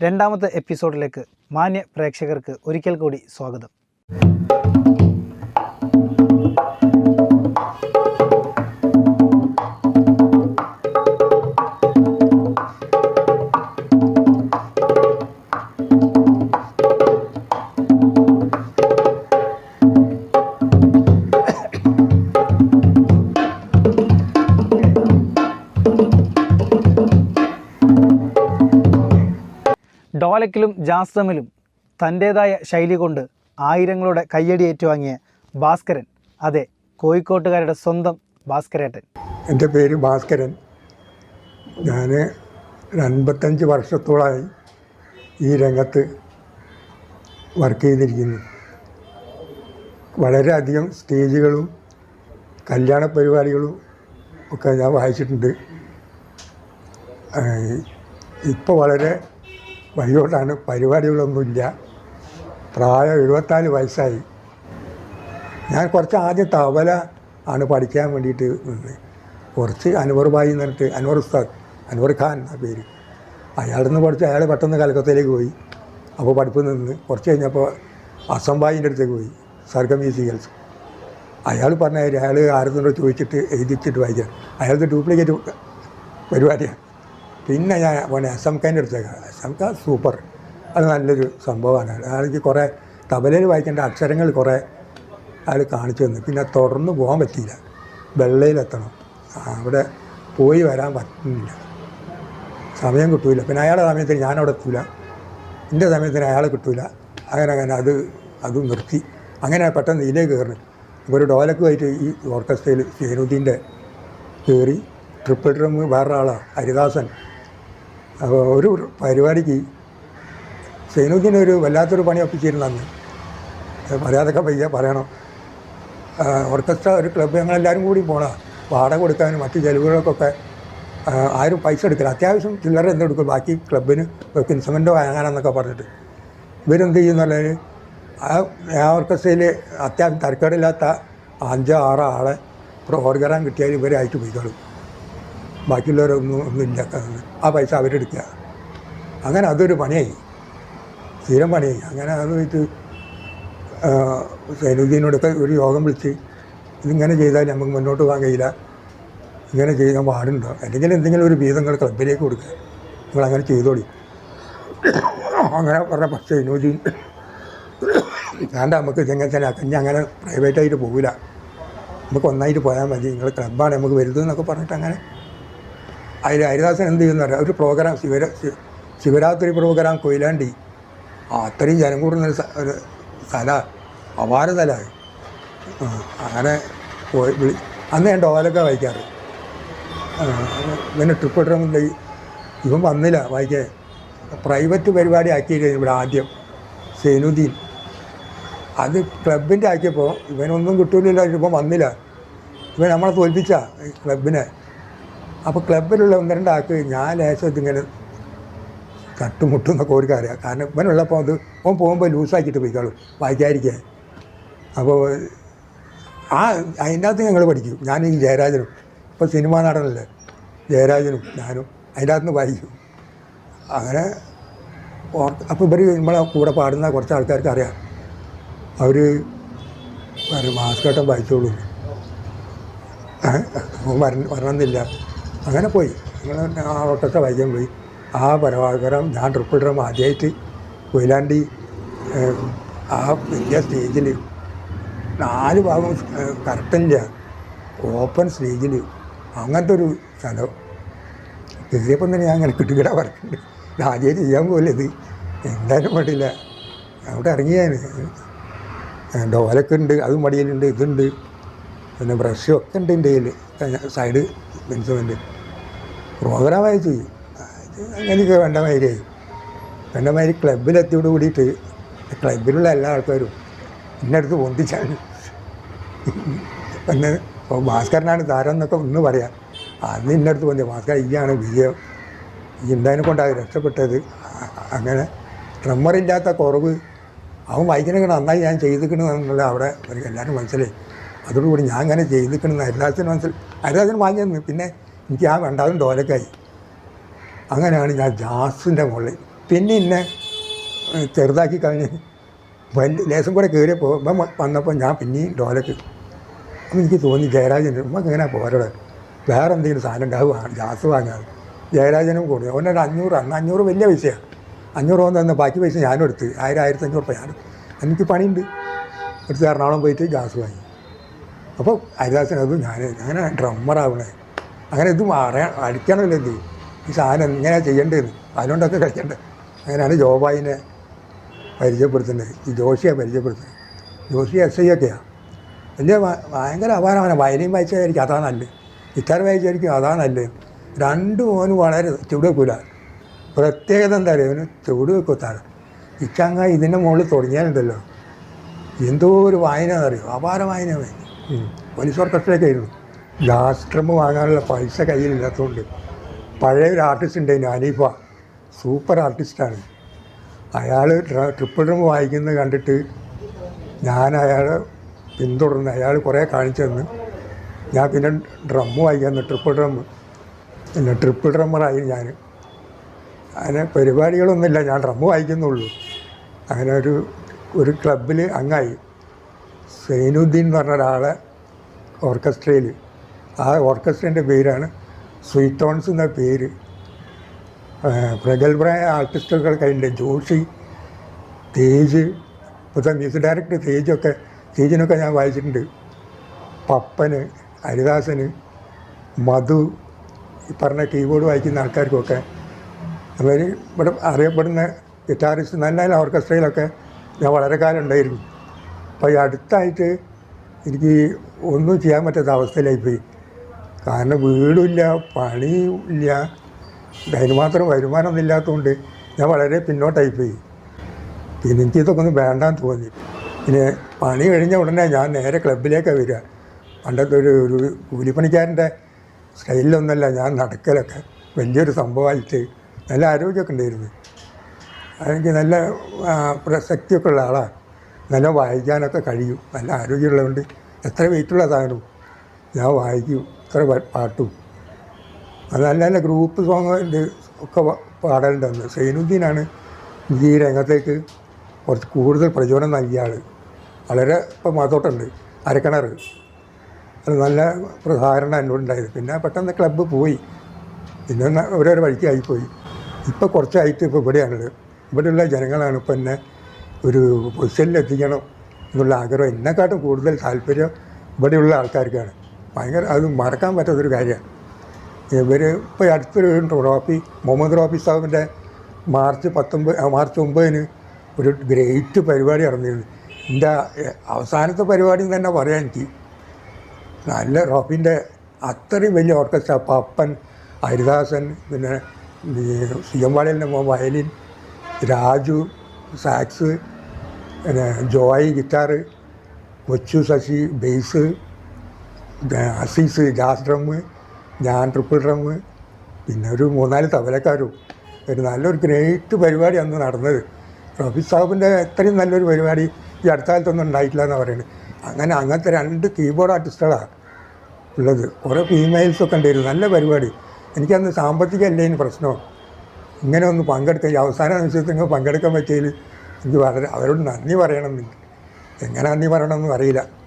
രണ്ടാമത്തെ എപ്പിസോഡിലേക്ക് മാന്യ പ്രേക്ഷകർക്ക് ഒരിക്കൽ കൂടി സ്വാഗതം. ഡോലക്കിലും ജാസ്തമിലും തന്റേതായ ശൈലി കൊണ്ട് ആയിരങ്ങളുടെ കയ്യടി ഏറ്റുവാങ്ങിയ ഭാസ്കരൻ അതെ കോഴിക്കോട്ടുകാരുടെ സ്വന്തം ഭാസ്കരേട്ടൻ. എന്റെ പേര് ഭാസ്കരൻ. ഞാൻ അൻപത്തഞ്ച് വർഷത്തോളമായി ഈ രംഗത്ത് വർക്ക് ചെയ്തിരിക്കുന്നു. വളരെയധികം സ്റ്റേജുകളും കല്യാണ പരിപാടികളും ഒക്കെ ഞാൻ വായിച്ചിട്ടുണ്ട്. ഇപ്പോൾ വളരെ വഴിയോട്ടാണ് പരിപാടികളൊന്നുമില്ല. പ്രായം എഴുപത്താൽ വയസ്സായി. ഞാൻ കുറച്ച് ആദ്യം തബല ആണ് പഠിക്കാൻ വേണ്ടിയിട്ട് കുറച്ച് അനുവർ എന്ന് പറഞ്ഞിട്ട് അൻവർ ഉസ്താദ് അൻവർ ഖാൻ എന്ന പേര്. അയാളിൽ നിന്ന് പഠിച്ച് അയാൾ പെട്ടെന്ന് കലക്കത്തയിലേക്ക് പോയി. അപ്പോൾ പഠിപ്പ് നിന്ന് കുറച്ച് കഴിഞ്ഞപ്പോൾ അസം ബായിന്റെ അടുത്തേക്ക് പോയി സർഗം മ്യൂസിക്കൽസ്. അയാൾ പറഞ്ഞ അയാൾ ആരെന്നോട് ചോദിച്ചിട്ട് എഴുതിച്ചിട്ട് വായിക്കാം. അയാളത് ഡ്യൂപ്ലിക്കേറ്റ് പരിപാടിയാണ്. പിന്നെ ഞാൻ പോണേ എസ് എം കെന്റെ അടുത്തേക്കാണ്. S M K super. അത് നല്ലൊരു സംഭവമാണ്. അയാൾക്ക് കുറേ തബലയിൽ വായിക്കേണ്ട അക്ഷരങ്ങൾ കുറേ അയാൾ കാണിച്ചു തന്നു. പിന്നെ തുടർന്ന് പോകാൻ പറ്റിയില്ല. വെള്ളയിലെത്തണം. അവിടെ പോയി വരാൻ പറ്റുന്നില്ല. സമയം കിട്ടൂല. പിന്നെ അയാളുടെ സമയത്തിന് ഞാനവിടെ എത്തൂല. എന്റെ സമയത്തിന് അയാളെ കിട്ടൂല. അങ്ങനെ അങ്ങനെ അത് അത് നിർത്തി. അങ്ങനെ പെട്ടെന്ന് ഇതിലേക്ക് കയറി ഒരു ഡോലക്ക് പോയിട്ട് ഈ ഓർക്കസ്ട്രയിൽ സേനുദ്ദീന്റെ കയറി ട്രിപ്പിൾ ഡ്രം വേറൊരാളാണ് ഹരിദാസൻ. ഒരു പരിപാടിക്ക് സൈനുദ്ദീൻ ഒരു വല്ലാത്തൊരു പണി ഒപ്പിച്ചിരുന്നു അന്ന്. പറയാതൊക്കെ പയ്യ പറയണം. ഓർക്കസ്ട്ര ഒരു ക്ലബ്ബ് ഞങ്ങളെല്ലാവരും കൂടി പോകണം വാടക കൊടുക്കാനും മറ്റ് ചെലവുകൾക്കൊക്കെ ആരും പൈസ എടുക്കില്ല അത്യാവശ്യം ചില്ലറ എന്തെടുക്കും ബാക്കി ക്ലബിന് ഇൻസ്ട്രുമെന്റോ വാങ്ങാനെന്നൊക്കെ പറഞ്ഞിട്ട്. ഇവരെന്ത് ചെയ്യുന്നുള്ളത് ആ ആ ഓർക്കസ്ട്രയിൽ അത്യാവശ്യം തരക്കേടില്ലാത്ത അഞ്ചോ ആറോ ആളെ പ്രോഗ്രാം കിട്ടിയാൽ ഇവരെ അയച്ചു പോയിക്കോളും. ബാക്കിയുള്ളവരൊന്നും ഒന്നും ഇല്ല. ആ പൈസ അവരെടുക്കുക. അങ്ങനെ അതൊരു പണിയായി. സ്ഥിരം പണിയായി. അങ്ങനെ അത് വെച്ച് സൈനുദ്ദീനോടൊക്കെ ഒരു യോഗം വിളിച്ച് ഇതിങ്ങനെ ചെയ്താൽ നമുക്ക് മുന്നോട്ട് പോകാൻ കഴിയില്ല. ഇങ്ങനെ ചെയ്യാൻ പാടുണ്ടോ? അല്ലെങ്കിൽ എന്തെങ്കിലും ഒരു വീതങ്ങൾ ക്ലബിലേക്ക് കൊടുക്കുക നിങ്ങൾ അങ്ങനെ ചെയ്തോളി. അങ്ങനെ പറഞ്ഞ സൈനുദ്ദീൻ വേണ്ട നമുക്ക് ഇതെങ്ങനെ തന്നെ അക്കഞ്ഞ് അങ്ങനെ പ്രൈവറ്റായിട്ട് പോകില്ല നമുക്ക് ഒന്നായിട്ട് പോയാൽ മതി. നിങ്ങൾ ക്ലബ്ബാണ് നമുക്ക് വലുതെന്നൊക്കെ പറഞ്ഞിട്ട് അങ്ങനെ അതിൽ ഹരിദാസൻ എന്ത് ചെയ്യുന്ന ഒരു പ്രോഗ്രാം ശിവര ശിവരാത്രി പ്രോഗ്രാം കൊയിലാണ്ടി. അത്രയും ജനം കൂടുന്ന ഒരു സ്ഥ- ഒരു സ്ഥല. അപാര സ്ഥല അങ്ങനെ പോയി അന്ന് ഞാൻ ഡോലൊക്കെ വായിക്കാറ്. പിന്നെ ട്രിപ്പ് ഇടുന്നില്ല ഇവൻ വന്നില്ല വായിക്കേ പ്രൈവറ്റ് പരിപാടി ആക്കിയില്ല ഇവിടെ ആദ്യം സൈനുദ്ദീൻ. അത് ക്ലബിന്റെ ആക്കിയപ്പോൾ ഇവനൊന്നും കിട്ടൂലില്ല ഇപ്പം വന്നില്ല. ഇവൻ നമ്മളെ തോൽപ്പിച്ച ക്ലബിനെ അപ്പോൾ ക്ലബിലുള്ള ഒന്ന് രണ്ടാൾക്ക് ഞാൻ ലേശം ഇതിങ്ങനെ തട്ടുമുട്ടും എന്നൊക്കെ ഒരു കാര്യം കാരണം ഇവനുള്ളപ്പോൾ അത് ഓൻ പോകുമ്പോൾ ലൂസാക്കിയിട്ട് പോയിക്കോളും വായിക്കാതിരിക്കാൻ. അപ്പോൾ ആ അതിന്റെ അകത്ത് ഞങ്ങൾ പഠിക്കും ഞാൻ ജയരാജനും. ഇപ്പോൾ സിനിമ നടനല്ലേ? ജയരാജനും ഞാനും അതിന്റെ അകത്ത് വായിക്കും. അങ്ങനെ അപ്പോൾ ഇവർ നമ്മളെ കൂടെ പാടുന്ന കുറച്ച് ആൾക്കാർക്ക് അറിയാം. അവർ മാസ്കട്ടം വായിച്ചോളൂ. വര വരണമെന്നില്ല. അങ്ങനെ പോയി. ഞങ്ങൾ ആ ഓട്ടൊക്കെ വൈകാൻ പോയി. ആ പരമാകരം ഞാൻ ട്രിപ്പിൾ ഡ്രം ആദ്യമായിട്ട് കൊയിലാണ്ടി ആ വലിയ സ്റ്റേജിൽ നാല് ഭാഗം കറക്റ്റില്ല ഓപ്പൺ സ്റ്റേജിൽ അങ്ങനത്തെ ഒരു സ്ഥലം. കയറിയപ്പം തന്നെ ഞാൻ അങ്ങനെ കിട്ടുകിട പറഞ്ഞിട്ടുണ്ട്. ആദ്യമായിട്ട് ചെയ്യാൻ പോലെ ഇത്? എന്തായാലും പറ്റില്ല. അവിടെ ഇറങ്ങിയാണ് ഡോലൊക്കെ ഉണ്ട് അതും മടിയിലുണ്ട് ഇതുണ്ട്. പിന്നെ ബ്രഷും ഒക്കെ ഉണ്ട് എന്റെ കയ്യിൽ സൈഡ് ഇൻസ്ട്രുമെന്റ് പ്രോഗ്രാം ചെയ്യും എനിക്ക് വേണ്ട മാതിരിയായി വേണ്ട മാതിരി ക്ലബിലെത്തിയോട് കൂടിയിട്ട് ക്ലബിലുള്ള എല്ലാ ആൾക്കാരും അടുത്ത് പൊന്തിച്ചാണ്. പിന്നെ ഇപ്പോൾ ഭാസ്കരനാണ് താരം എന്നൊക്കെ ഒന്ന് പറയാം. അന്ന് അടുത്ത് പൊന്തി. ഭാസ്കർ ഈയാണ് വിജയം. ഈ കൊണ്ട് കൊണ്ടാണ് രക്ഷപ്പെട്ടത്. അങ്ങനെ ട്രമ്മറില്ലാത്ത കുറവ്. അവൻ വായിക്കണമെങ്കിൽ നന്നായി ഞാൻ ചെയ്തിക്കണമെന്നുള്ള അവിടെ എല്ലാവരും മനസ്സിലായി. അതോടുകൂടി ഞാൻ അങ്ങനെ ചെയ്തിക്കണമെന്ന് ഹരിദാസിന് മനസ്സിൽ ഹരിദാസിന് വാങ്ങിയെന്ന്. പിന്നെ എനിക്ക് ആ വേണ്ടാതും ഡോലക്കായി അങ്ങനെയാണ് ഞാൻ ജാസിന്റെ മുകളിൽ. പിന്നെ ഇന്നെ ചെറുതാക്കി കഴിഞ്ഞ് വലിയ ലേശം കൂടെ കയറിയപ്പോൾ വന്നപ്പോൾ ഞാൻ പിന്നെയും ഡോലക്ക്. അപ്പം എനിക്ക് തോന്നി ജയരാജൻ നമുക്ക് എങ്ങനെ പോരടെ. വേറെ എന്തെങ്കിലും സാധനം ഉണ്ടാവുക ജാസ് വാങ്ങാൻ ജയരാജനും കൂടി. അവനൊരു അഞ്ഞൂറ് അന്ന് അഞ്ഞൂറ് വലിയ പൈസയാണ് അഞ്ഞൂറ് വന്ന് തന്ന ബാക്കി പൈസ ഞാനും എടുത്ത്. ആയിരം ആയിരത്തി അഞ്ഞൂറ് രൂപ ഞാൻ എനിക്ക് പണിയുണ്ട്. എടുത്ത് എറണാകുളം പോയിട്ട് ഗ്യാസ് വാങ്ങി. അപ്പോൾ ഹരിദാസൻ അത് ഞാൻ അങ്ങനെ ഡ്രമ്മറാവണേ അങ്ങനെ ഇത് അറിയാൻ അടിക്കണമല്ലോ എന്ത് ഈ സാധനം എങ്ങനെയാണ് ചെയ്യേണ്ടതെന്ന്. അതിനോണ്ടൊക്കെ കളിക്കണ്ടേ. അങ്ങനെയാണ് ജോബായിനെ പരിചയപ്പെടുത്തുന്നത്. ഈ ജോഷിയെ പരിചയപ്പെടുത്തുന്നത്. ജോഷി എസ് ഐ ഒക്കെയാണ് ഭ- ഭയങ്കര അപാരമാണ്. വയലിൻ വായിച്ചായിരിക്കും. അതാ നല്ലത്. ഗിറ്റാർ വായിച്ചായിരിക്കും. അതാ നല്ലത്. രണ്ട് മോനും വളരെ ചുവട് വെക്കൂല. പ്രത്യേകത എന്താ പറയുക അവന് ചുവട് വെക്കൂത്താണ് ഇച്ചങ്ങ ഇതിന്റെ മുകളിൽ തുടങ്ങിയാലുണ്ടല്ലോ. എന്തോ ഒരു വായന എന്നറിയോ അപാര വായന. പോലീസ് ഓർക്കസ്ട്രയൊക്കെ ആയിരുന്നു. ഡ്രം വാങ്ങാനുള്ള പൈസ കയ്യിലില്ലാത്തതുകൊണ്ട് പഴയ ഒരു ആർട്ടിസ്റ്റ് ഉണ്ടായിരുന്നു അനീഫ. സൂപ്പർ ആർട്ടിസ്റ്റാണ് അയാൾ ട്രിപ്പിൾ ഡ്രം വായിക്കുന്നത് കണ്ടിട്ട് ഞാൻ അയാളെ പിന്തുടർന്ന് അയാൾ കുറേ കാണിച്ചു തന്ന്. ഞാൻ പിന്നെ ഡ്രമ്മ് വായിക്കാന്ന് ട്രിപ്പിൾ ഡ്രം പിന്നെ ട്രിപ്പിൾ ഡ്രമ്മറായി ഞാൻ. അങ്ങനെ പരിപാടികളൊന്നുമില്ല. ഞാൻ ഡ്രമ്മ് വായിക്കുന്നുള്ളൂ. അങ്ങനെ ഒരു ഒരു ക്ലബിൽ അങ്ങായി. സൈനുദ്ദീൻ എന്ന് പറഞ്ഞ ഒരാളെ ഓർക്കസ്ട്രയിൽ ആ ഓർക്കസ്ട്രേന്റെ പേരാണ് സ്വീറ്റ് ടോൺസ് എന്ന പേര്. പ്രഗത്ഭരായ ആർട്ടിസ്റ്റുകൾ കഴിഞ്ഞ ജോഷി തേജ് ഇപ്പോഴത്തെ മ്യൂസിക് ഡയറക്ടർ തേജൊക്കെ തേജിനൊക്കെ ഞാൻ വായിച്ചിട്ടുണ്ട്. പപ്പന് ഹരിദാസന് മധു ഈ പറഞ്ഞ കീബോർഡ് വായിക്കുന്ന ആൾക്കാർക്കൊക്കെ. അവർ ഇവിടെ അറിയപ്പെടുന്ന ഗിറ്റാറിസ്റ്റ് നല്ല നല്ല ഓർക്കസ്ട്രയിലൊക്കെ ഞാൻ വളരെ കാലം ഉണ്ടായിരുന്നു. അപ്പോൾ ഈ അടുത്തായിട്ട് എനിക്ക് ഒന്നും ചെയ്യാൻ പറ്റാത്ത അവസ്ഥയിലായിപ്പോയി. കാരണം വീടില്ല പണിയില്ല. അതിന് മാത്രം വരുമാനം ഇല്ലാത്തതുകൊണ്ട് ഞാൻ വളരെ പിന്നോട്ടായി പോയി പിന്നെ എനിക്ക് ഇതൊക്കെ ഒന്ന് വേണ്ടാന്ന് തോന്നി. പിന്നെ പണി കഴിഞ്ഞ ഉടനെ ഞാൻ നേരെ ക്ലബിലേക്കാണ് വരിക. പണ്ടത്തെ ഒരു ഒരു കൂലിപ്പണിക്കാരന്റെ സ്റ്റൈലിലൊന്നുമല്ല ഞാൻ നടക്കലൊക്കെ. വലിയൊരു സംഭവമായിട്ട് നല്ല ആരോഗ്യമൊക്കെ ഉണ്ടായിരുന്നു. എനിക്ക് നല്ല പ്രസക്തിയൊക്കെ ഉള്ള ആളാണ്. നല്ല വായിക്കാനൊക്കെ കഴിയും. നല്ല ആരോഗ്യമുള്ളതുകൊണ്ട് എത്ര വെയിറ്റുള്ള സാധനവും ഞാൻ വായിക്കും. ഇത്ര പാട്ടും. അത് നല്ല നല്ല ഗ്രൂപ്പ് സോങ് ഉണ്ട് ഒക്കെ പാടലുണ്ടെന്ന് സൈനുദ്ദീനാണ് ഈ രംഗത്തേക്ക് കുറച്ച് കൂടുതൽ പ്രചോദനം നൽകിയ ആൾ വളരെ ഇപ്പം മാത്തോട്ടുണ്ട് അരക്കിണർ. അത് നല്ല പ്രധാരണ എന്നോടുണ്ടായത്. പിന്നെ പെട്ടെന്ന് ക്ലബ്ബ് പോയി. പിന്നെ ഓരോരോ വഴിക്ക് ആയിപ്പോയി ഇപ്പോൾ കുറച്ചായിട്ട് ഇപ്പോൾ ഇവിടെയാണുള്ളത്. ഇവിടെയുള്ള ജനങ്ങളാണ് ഇപ്പം എന്നെ ഒരു പൊസിഷനിലെത്തിക്കണം എന്നുള്ള ആഗ്രഹം. എന്നെക്കാട്ടും കൂടുതൽ താല്പര്യം ഇവിടെയുള്ള ആൾക്കാർക്കാണ്. ഭയങ്കര അത് മറക്കാൻ പറ്റാത്തൊരു കാര്യമാണ്. ഇവർ ഇപ്പോൾ അടുത്തൊരു ട്രോഫി മുഹമ്മദ് റോഫി സാഹിബിന്റെ മാർച്ച് പത്തൊമ്പത് മാർച്ച് ഒമ്പതിന് ഒരു ഗ്രേറ്റ് പരിപാടി നടന്നിരുന്നു. എന്റെ അവസാനത്തെ പരിപാടി തന്നെ പറയാൻ എനിക്ക് നല്ല റോഫിന്റെ അത്രയും വലിയ ഓർക്കസ്ട്ര പപ്പൻ ഹരിദാസൻ പിന്നെ സി എം വാളിയലിന്റെ മോൻ വയലിൻ രാജു സാക്സ് പിന്നെ Joy guitar Kochu Sasi bass Azeez jazz drum ഞാൻ ട്രിപ്പിൾ ഡ്രമ്മ് പിന്നെ ഒരു മൂന്നാൽ തബലക്കാരും. ഒരു നല്ലൊരു ഗ്രേറ്റ് പരിപാടി അന്ന് നടന്നത്. റഫി സാഹിബിന്റെ ഇത്രയും നല്ലൊരു പരിപാടി ഈ അടുത്ത കാലത്തൊന്നും ഉണ്ടായിട്ടില്ല എന്ന് പറയുന്നത് അങ്ങനെ അങ്ങനത്തെ രണ്ട് കീബോർഡ് ആർട്ടിസ്റ്റുകളാണ് ഉള്ളത്. കുറേ ഫീമെയിൽസൊക്കെ ഉണ്ടായിരുന്നു. നല്ല പരിപാടി. എനിക്കന്ന് സാമ്പത്തികമല്ലേ ഇനി പ്രശ്നം? ഇങ്ങനെ ഒന്ന് പങ്കെടുക്കുക ഈ അവസാന നിമിഷത്തിൽ പങ്കെടുക്കാൻ പറ്റിയതിൽ എനിക്ക് വളരെ അവരോട് നന്ദി പറയണമെന്നുണ്ട് എങ്ങനെ നന്ദി പറയണമെന്ന് അറിയില്ല.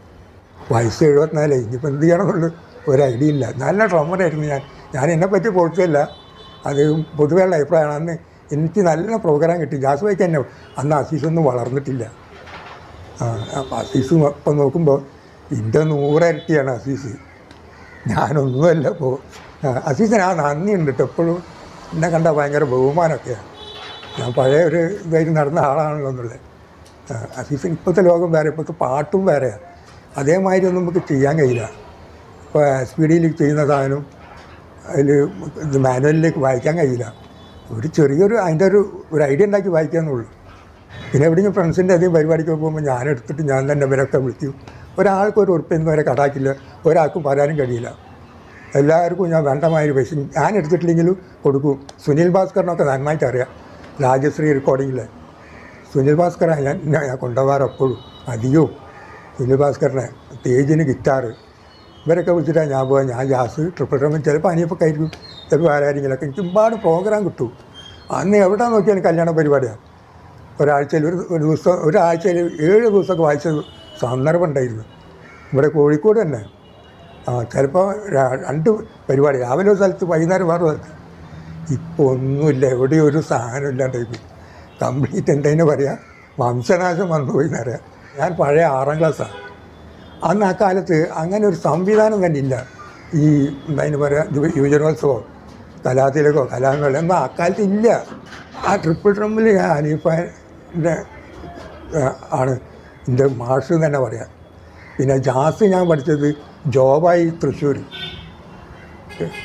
വയസ്സ് എഴുപത്തിനാലേ ഇനിയിപ്പോൾ എന്ത് ചെയ്യണമെന്നുള്ള ഒരു ഐഡിയ ഇല്ല. നല്ല ഡ്രമ്മറായിരുന്നു ഞാൻ. ഞാൻ എന്നെ പറ്റി പൊളിച്ചല്ല അത് പൊതുവെയുള്ള അഭിപ്രായമാണ് അന്ന് എനിക്ക് നല്ല പ്രോഗ്രാം കിട്ടി. ജാസ് വൈക്ക് തന്നെ അന്ന് അസീസൊന്നും വളർന്നിട്ടില്ല. അസീസ് ഇപ്പം നോക്കുമ്പോൾ എന്റെ നൂറരട്ടിയാണ് അസീസ്. ഞാനൊന്നുമല്ല ഇപ്പോൾ അസീസിന് ആ നന്ദിയുണ്ട് കേട്ടോ എപ്പോഴും. എന്നെ കണ്ട ഭയങ്കര ബഹുമാനമൊക്കെയാണ് ഞാൻ പഴയ ഒരു ഇതായിട്ട് നടന്ന ആളാണല്ലോ എന്നുള്ളത്. അസീസിന് ഇപ്പോഴത്തെ ലോകം വേറെ ഇപ്പോഴത്തെ പാട്ടും വേറെയാണ് അതേമാതിരി ഒന്നും നമുക്ക് ചെയ്യാൻ കഴിയില്ല. ഇപ്പോൾ സ്പീഡിൽ ചെയ്യുന്ന സാധനം അതിൽ ഇത് മാനുവലിലേക്ക് വായിക്കാൻ കഴിയില്ല. ഒരു ചെറിയൊരു അതിന്റെ ഒരു ഒരു ഐഡിയ ഉണ്ടാക്കി വായിക്കാന്നുള്ളൂ പിന്നെ എവിടെയെങ്കിലും ഫ്രണ്ട്സിന്റെ അധികം പരിപാടിക്ക് പോകുമ്പോൾ ഞാൻ എടുത്തിട്ട് ഞാൻ തന്നെ ഇവരൊക്കെ വിളിച്ചു ഒരാൾക്ക് ഒരു ഉറപ്പൊന്നും വരെ കടാക്കില്ല. ഒരാൾക്കും പറയാനും കഴിയില്ല. എല്ലാവർക്കും ഞാൻ വേണ്ടമായൊരു പൈസ ഞാൻ എടുത്തിട്ടില്ലെങ്കിലും കൊടുക്കും. സുനിൽ ഭാസ്കറിനൊക്കെ നന്നായിട്ട് അറിയാം. രാജശ്രീ റെക്കോർഡിങ്ങിൽ സുനിൽ ഭാസ്കറാണ് ഞാൻ ഞാൻ കൊണ്ടുപോകാറെപ്പോഴും അധികവും. സുനിൽ ഭാസ്കറിനെ തേജിന് ഗിറ്റാറ് ഇവരൊക്കെ വിളിച്ചിട്ടാണ് ഞാൻ പോകാൻ ഞാൻ ജാസ് ട്രിപ്പിൾ ഡ്രമ്മ് ചിലപ്പോൾ അനിയപ്പൊക്കെ ആയിരിക്കും. ചിലപ്പോൾ ആരാരെങ്കിലൊക്കെ എനിക്ക് ഒരുപാട് പ്രോഗ്രാം കിട്ടും. അന്ന് എവിടെ നോക്കിയാലും കല്യാണ പരിപാടിയാണ് ഒരാഴ്ചയിൽ ഒരു ഒരു ദിവസം ഒരാഴ്ചയിൽ ഏഴ് ദിവസമൊക്കെ വായിച്ച സന്ദർഭം ഉണ്ടായിരുന്നു. ഇവിടെ കോഴിക്കോട് തന്നെ. ആ ചിലപ്പോൾ രണ്ട് പരിപാടി. രാവിലെ ഒരു സ്ഥലത്ത് വൈകുന്നേരം വേറെ സ്ഥലത്ത്. ഇപ്പോൾ ഒന്നുമില്ല. എവിടെയും ഒരു സാധനം ഇല്ലാണ്ടായി കംപ്ലീറ്റ് എന്തതിന് പറയാം? വംശനാശം വന്നു പോയി എന്നറിയാം ഞാൻ പഴയ ആറാം ക്ലാസ്സാണ് അന്ന് ആ കാലത്ത് അങ്ങനെ ഒരു സംവിധാനം തന്നെ ഇല്ല. ഈ എന്തായാലും പറയുക യുവ- യുവജനോത്സവം കലാതിലകോ കലാമേള എന്നാൽ അക്കാലത്ത് ഇല്ല. ആ ട്രിപ്പിൾ ട്രംപിൽ ഞാൻ അനീഫിന്റെ ആണ്. എന്റെ മാഷ് തന്നെ പറയാം. പിന്നെ ജാസ് ഞാൻ പഠിച്ചത് ജോബായി തൃശ്ശൂർ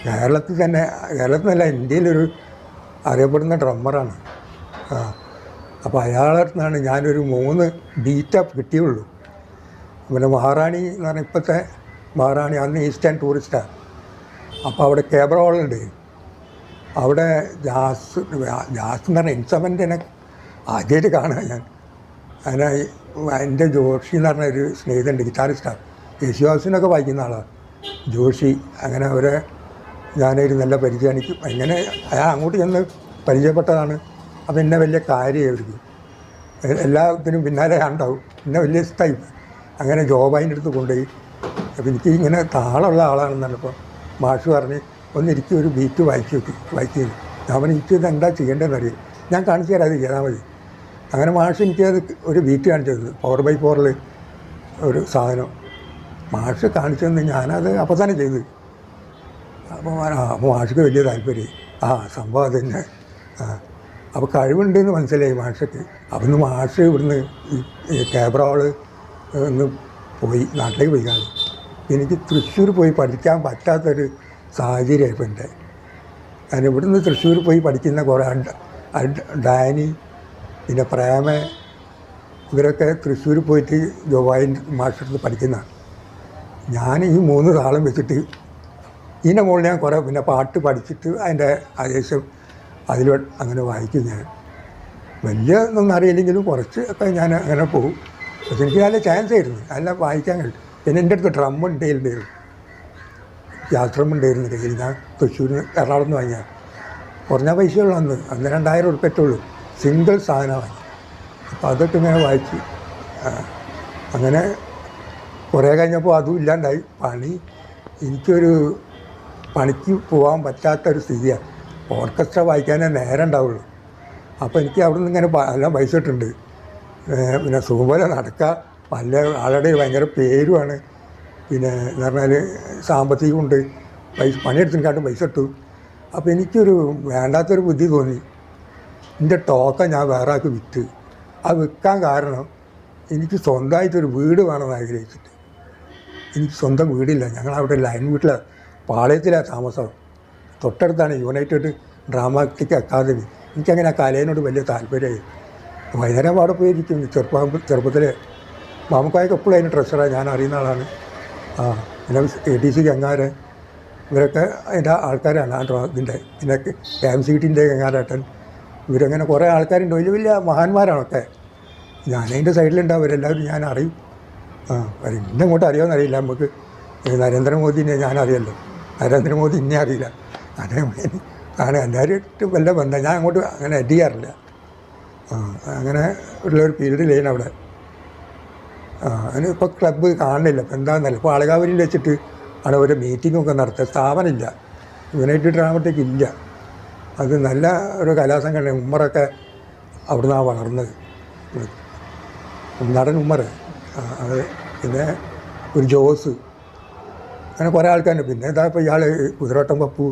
കേരളത്തിൽ തന്നെ കേരളത്തിൽ നല്ല ഇന്ത്യയിലൊരു അറിയപ്പെടുന്ന ഡ്രമ്മറാണ് ആ. അപ്പോൾ അടുത്ത് നിന്നാണ് ഞാനൊരു മൂന്ന് ഡീറ്റ കിട്ടിയുള്ളൂ. പിന്നെ മഹാറാണി എന്ന് പറഞ്ഞാൽ ഇപ്പോഴത്തെ മഹാറാണി അന്ന് ഈസ്റ്റേൺ ടൂറിസ്റ്റാണ്. അപ്പോൾ അവിടെ കേബറ ഹോളുണ്ട്. അവിടെ ജാസ് ജാസ് എന്ന് പറഞ്ഞാൽ ഇൻസമെന്റിനെ ആദ്യമായിട്ട് കാണുക ഞാൻ. അങ്ങനെ എന്റെ ജോഷി എന്ന് പറഞ്ഞ ഒരു സ്നേഹിതന്റെ ഗിറ്റാറിസ്റ്റാണ്. യേശുദാസിനൊക്കെ വായിക്കുന്ന ആളാണ്. ജോഷി അങ്ങനെ അവരെ ഞാനൊരു നല്ല പരിചയം. എനിക്ക് അങ്ങനെ അയാൾ അങ്ങോട്ട് ചെന്ന് പരിചയപ്പെട്ടതാണ്. അപ്പം എന്നെ വലിയ കാര്യമായിരിക്കും എല്ലാത്തിനും പിന്നാലെ ഉണ്ടാവും എന്നെ വലിയ ഇഷ്ടമായി അങ്ങനെ ജോബായിന്റെ അടുത്ത് കൊണ്ടുപോയി അപ്പോൾ എനിക്ക് ഇങ്ങനെ താളുള്ള ആളാണെന്നാണ് ഇപ്പോൾ മാഷ് പറഞ്ഞ് ഒന്നിരിക്കും ഒരു ബീറ്റ് വായിച്ചു നോക്കി വായിച്ചു ഞാൻ പറഞ്ഞു എനിക്ക് ഇത് എന്താ ചെയ്യേണ്ടതെന്ന് അറിയാം? ഞാൻ കാണിച്ചു തരാം അത് ചെയ്താൽ മതി. അങ്ങനെ മാഷ് എനിക്കത് ഒരു ബീറ്റ് കാണിച്ചു തന്നു. പവർ ബൈ ഫോറിൽ ഒരു സാധനം. മാഷ് കാണിച്ചതെന്ന് ഞാനത് അപ്പോൾ തന്നെ ചെയ്തു. അപ്പോൾ മാഷക്ക് വലിയ താല്പര്യം ആ സംഭവം അത് തന്നെ. ആ. അപ്പോൾ കഴിവുണ്ടെന്ന് മനസ്സിലായി മാഷക്ക് അവിടുന്ന് മാഷ് ഇവിടുന്ന് ഈ ക്യാബ്രോൾ ഒന്ന് പോയി നാട്ടിലേക്ക് പോയി കാണും. എനിക്ക് തൃശ്ശൂർ പോയി പഠിക്കാൻ പറ്റാത്തൊരു സാഹചര്യമായിപ്പോൾ എന്റെ. ഞാൻ ഇവിടുന്ന് തൃശ്ശൂർ പോയി പഠിക്കുന്ന കുറേ ഡാനി പിന്നെ പ്രേമ ഇവരൊക്കെ തൃശ്ശൂർ പോയിട്ട് ജോബായി മാഷടുത്ത് പഠിക്കുന്നതാണ് ഞാൻ ഈ മൂന്ന് താളം വെച്ചിട്ട് ഇതിന്റെ മുകളിൽ ഞാൻ കുറേ പിന്നെ പാട്ട് പഠിച്ചിട്ട് അതിന്റെ ആദേശം അതിൽ അങ്ങനെ വായിക്കും ഞാൻ. വലിയ ഒന്നും അറിയില്ലെങ്കിലും കുറച്ച് ഒക്കെ ഞാൻ അങ്ങനെ പോകും പക്ഷെ എനിക്ക് നല്ല ചാൻസ് ആയിരുന്നു. നല്ല വായിക്കാൻ കഴിയും പിന്നെ എന്റെ അടുത്ത് ഡ്രം ഉണ്ടായിരുന്നു. ഡ്രം ഉണ്ടായിരുന്നു കയ്യിൽ ഞാൻ തൃശ്ശൂരിൽ നിന്ന് എറണാകുളത്ത് വാങ്ങിയ കുറഞ്ഞ പൈസയുള്ളൂ അന്ന്. അന്ന് രണ്ടായിരം ഉറുപ്പറ്റുള്ളൂ സിംഗിൾ സാധനം വാങ്ങി അപ്പോൾ അതൊക്കെ ഇങ്ങനെ വായിച്ച് അങ്ങനെ കുറേ കഴിഞ്ഞപ്പോൾ അതും ഇല്ലാണ്ടായി. പണി എനിക്കൊരു പണിക്ക് പോകാൻ പറ്റാത്തൊരു സ്ഥിതിയാണ്. ഓർക്കസ്ട്ര വായിക്കാനേ നേരം ഉണ്ടാവുള്ളൂ. അപ്പോൾ എനിക്ക് അവിടെ നിന്ന് ഇങ്ങനെ എല്ലാം പൈസ ഇട്ടുണ്ട് പിന്നെ സുഖം പോലെ നടക്കുക പല ആളുടെ ഭയങ്കര പേരുമാണ് പിന്നെ എന്ന് പറഞ്ഞാൽ സാമ്പത്തികമുണ്ട്. പൈസ പണിയെടുത്തിനെക്കാട്ടും പൈസ ഇട്ടു അപ്പോൾ എനിക്കൊരു വേണ്ടാത്തൊരു ബുദ്ധി തോന്നി. എന്റെ ടോക്ക ഞാൻ വേറെ ആൾക്ക് വിറ്റ്. അത് വിൽക്കാൻ കാരണം എനിക്ക് സ്വന്തമായിട്ടൊരു വീട് വേണമെന്ന് ആഗ്രഹിച്ചിട്ട്. എനിക്ക് സ്വന്തം വീടില്ല. ഞങ്ങളവിടെ ലൈൻ വീട്ടിലാണ് പാളയത്തിലാണ് താമസം. തൊട്ടടുത്താണ് യുണൈറ്റഡ് ഡ്രാമാറ്റിക് അക്കാദമി എനിക്കങ്ങനെ ആ കലയിനോട് വലിയ താല്പര്യമായി. വൈകുന്നേരം അവിടെ പോയിരിക്കും. ചെറുപ്പം ചെറുപ്പത്തിൽ മാമക്കായൊക്കെ എപ്പോഴും അതിന് ട്രഷറാണ് ഞാൻ അറിയുന്ന ആളാണ്. ആ പിന്നെ എ ടി സി ഗംഗാരൻ ഇവരൊക്കെ അതിന്റെ ആൾക്കാരാണ്. ആ ഡ്രാ ഇതിന്റെ പിന്നെ എം സി ടിന്റെ ഗംഗാരേട്ടൻ ഇവരങ്ങനെ കുറേ ആൾക്കാരുണ്ട്. വലിയ വലിയ മഹാന്മാരാണൊക്കെ. ഞാനതിന്റെ സൈഡിലുണ്ടാവും അവരെല്ലാവരും ഞാൻ അറിയും. ആ ഇന്നെ അങ്ങോട്ട് അറിയാമെന്ന് അറിയില്ല നമുക്ക് നരേന്ദ്രമോദിനെ ഞാൻ അറിയല്ലോ. നരേന്ദ്രമോദി ഇന്നെ അറിയില്ല. അതേമാതിരി ആണ് എല്ലാവരും വല്ല ബന്ധം. ഞാൻ അങ്ങോട്ട് അങ്ങനെ അടിയാറില്ല ആ അങ്ങനെ ഉള്ളൊരു ലൈൻ അവിടെ. ആ അതിന് ഇപ്പോൾ ക്ലബ്ബ് കാണുന്നില്ല. ഇപ്പം എന്താണെന്നല്ല ഇപ്പോൾ ആളുകാവലിൽ വെച്ചിട്ട് ആണ് ഒരു മീറ്റിങ്ങൊക്കെ നടത്തുക. സ്ഥാപനമില്ല. യുണൈറ്റഡ് ഡ്രാമറ്റിക് ഇല്ല. അത് നല്ല ഒരു കലാസംഘടന. ഉമ്മറൊക്കെ അവിടുന്നാണ് വളർന്നത്. നടൻ ഉമ്മർ അത് പിന്നെ ഒരു ജോസ്. അങ്ങനെ കുറേ ആൾക്കാരുണ്ട്. പിന്നെ ഇതാ ഇപ്പോൾ ഇയാൾ കുതിരോട്ടം പപ്പു.